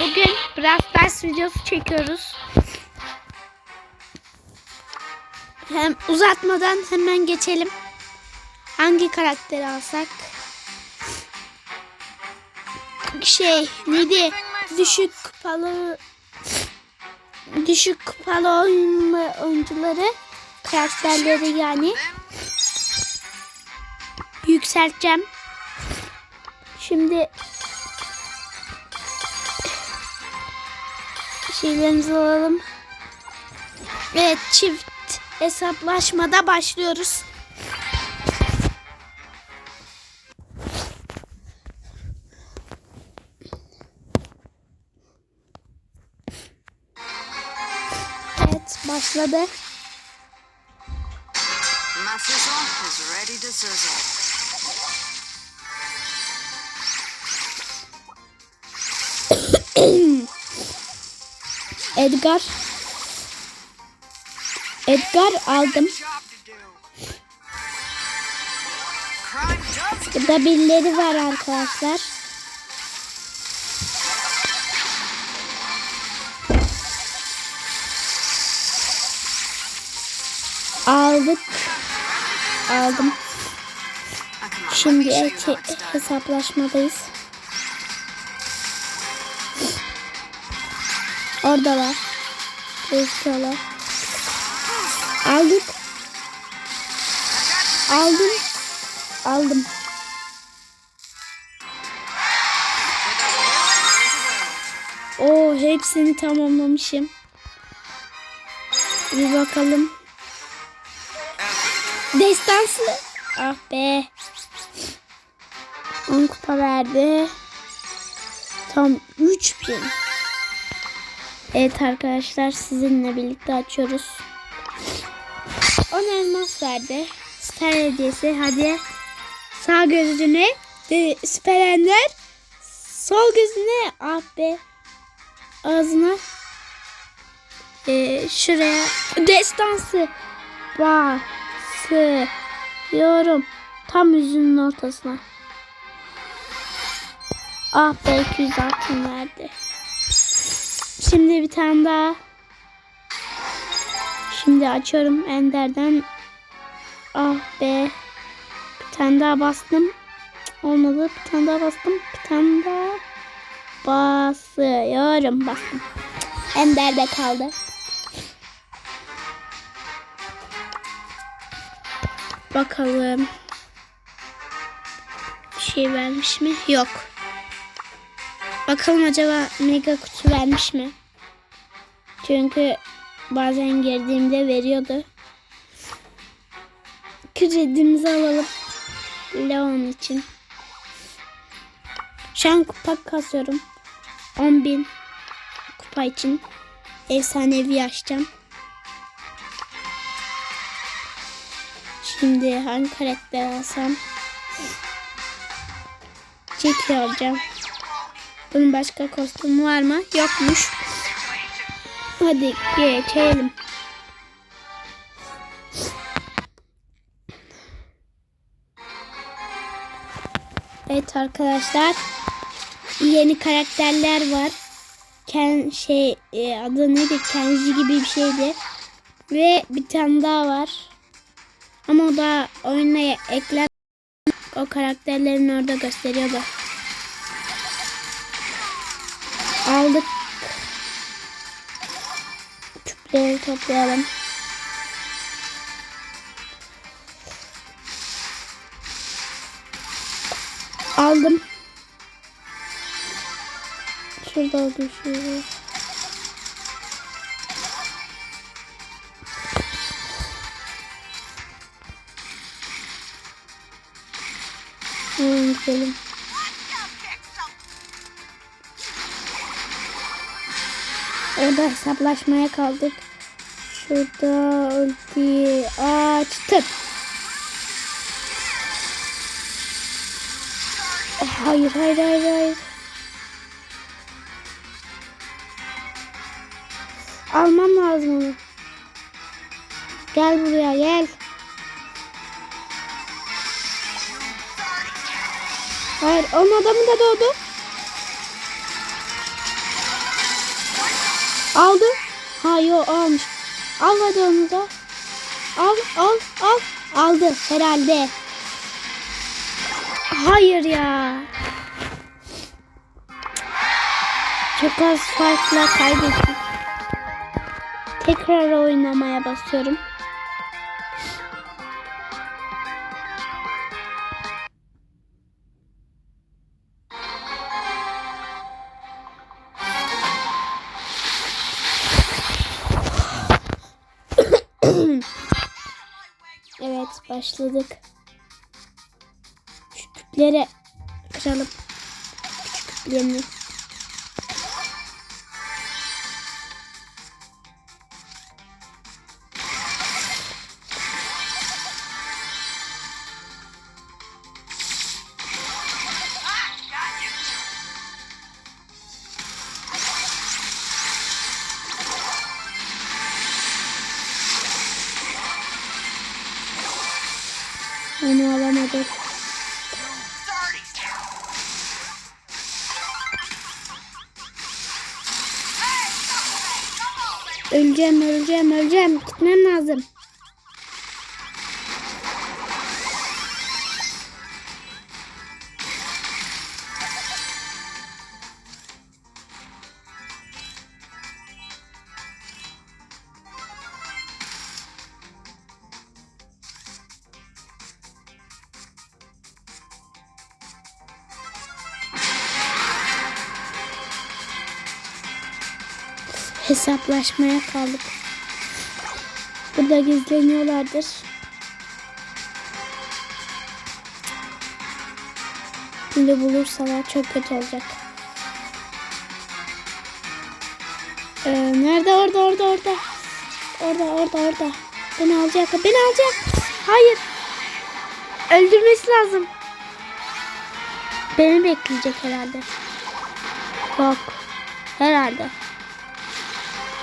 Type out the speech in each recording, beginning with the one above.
Bugün biraz ders videosu çekiyoruz. Hem uzatmadan hemen geçelim. Hangi karakteri alsak? Şey neydi? Düşük kupalı düşük kupalı oyunlu oyuncuları karakterleri yani yükselteceğim. Şimdi şeylerimizi alalım. Evet çift hesaplaşmada başlıyoruz. Evet başladı. My is ready to sizzle. Edgar. Edgar aldım. Burada birileri var arkadaşlar. Aldık. Aldım. Şimdi let Oradalar. Gözüküyorlar. Aldık. Aldım. Aldım. Oo hepsini tamamlamışım. Bir bakalım. Destansı. Ah be. 10 kupa verdi. Tam 3000. Evet arkadaşlar sizinle birlikte açıyoruz. 10 elmas verdi. Star hediyesi. Hadi. Sağ gözüne. De, süper ender. Sol gözüne. Ah be. Ağzına. Ee, şuraya. Destansı. Basıyorum. Tam yüzünün ortasına. Ah be 200 altın verdi. Şimdi bir tane daha. Şimdi açıyorum Ender'den. Ah be. Bir tane daha bastım. Olmadı. Bir tane daha bastım. Bir tane daha. Basıyorum. Bastım. Ender'de kaldı. Bakalım. Bir şey vermiş mi? Yok. Bakalım acaba mega kutu vermiş mi? Çünkü bazen girdiğimde veriyordu. Kredimizi alalım. Leon için. Şu an kupa kasıyorum. 10.000 kupa için. Efsanevi açacağım. Şimdi hangi karakter alsam? Jackie alacağım. Bunun başka kostümü var mı? Yokmuş. Hadi geçelim. Evet arkadaşlar. Yeni karakterler var. Ken şey e, adı neydi? Kenji gibi bir şeydi. Ve bir tane daha var. Ama o da oyuna eklen o karakterlerin orada gösteriyordu. Aldık. Küpleri toplayalım. Aldım. Şurada düşüyor. Hmm, gidelim. Orada hesaplaşmaya kaldık. Şurada ultiyi açtık. Hayır hayır hayır hayır. Almam lazım onu. Gel buraya gel. Hayır onun adamı da doğdu. Aldı. Ha yo almış. Al hadi onu da. Al al al. Aldı herhalde. Hayır ya. Çok az farkla kaybettik. Tekrar oynamaya basıyorum. Başladık. Şu küpleri kıralım. Küçük küplerini. Öleceğim, öleceğim, öleceğim. Gitmem lazım. Hesaplaşmaya kaldık. Burada gizleniyorlardır. Şimdi bulursalar çok kötü olacak. Ee, nerede? Orada, orada, orada. Orada, orada, orada. Beni alacak, beni alacak. Hayır. Öldürmesi lazım. Beni bekleyecek herhalde. Yok. Herhalde.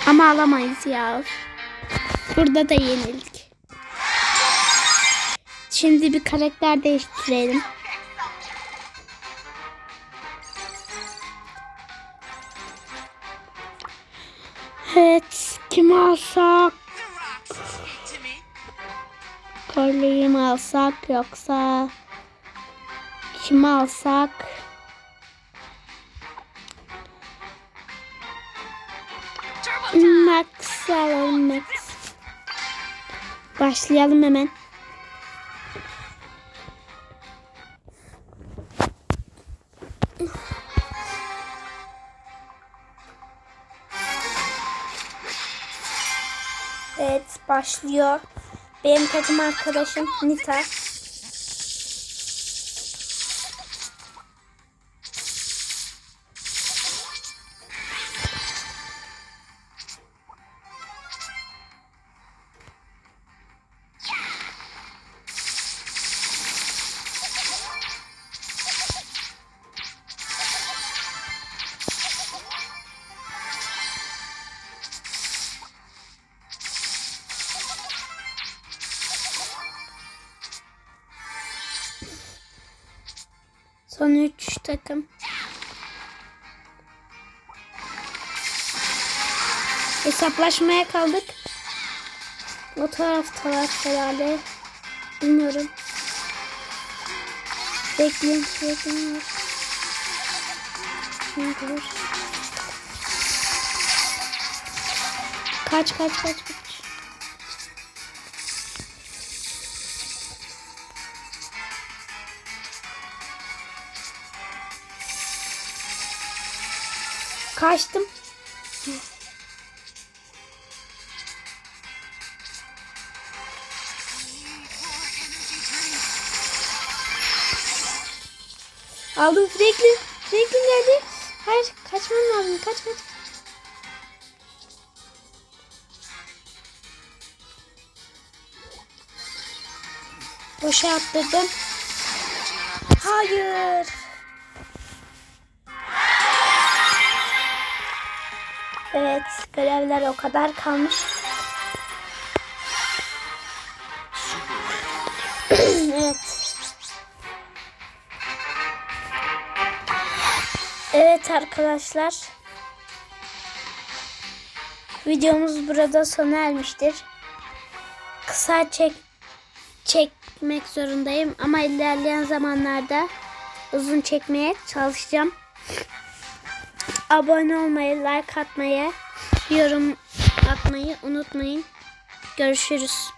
Ama alamayız ya. Burada da yenildik. Şimdi bir karakter değiştirelim. Evet, kim alsak? Carly'yi mi alsak yoksa kimi alsak? Max alalım Max. Başlayalım hemen. Evet başlıyor. Benim takım arkadaşım Nita. Son 3 takım. Hesaplaşmaya kaldık. O taraftalar herhalde. Bilmiyorum. Bekleyin bekleyin. Ne olur. Kaç kaç kaç kaç. Kaçtım. Aldım Franklin. Franklin geldi. Hayır kaçmam lazım. Kaç kaç. Boşa attırdım. Hayır. Evet, görevler o kadar kalmış. evet. Evet arkadaşlar. Videomuz burada sona ermiştir. Kısa çek çekmek zorundayım ama ilerleyen zamanlarda uzun çekmeye çalışacağım. Abone olmayı, like atmayı, yorum atmayı unutmayın. Görüşürüz.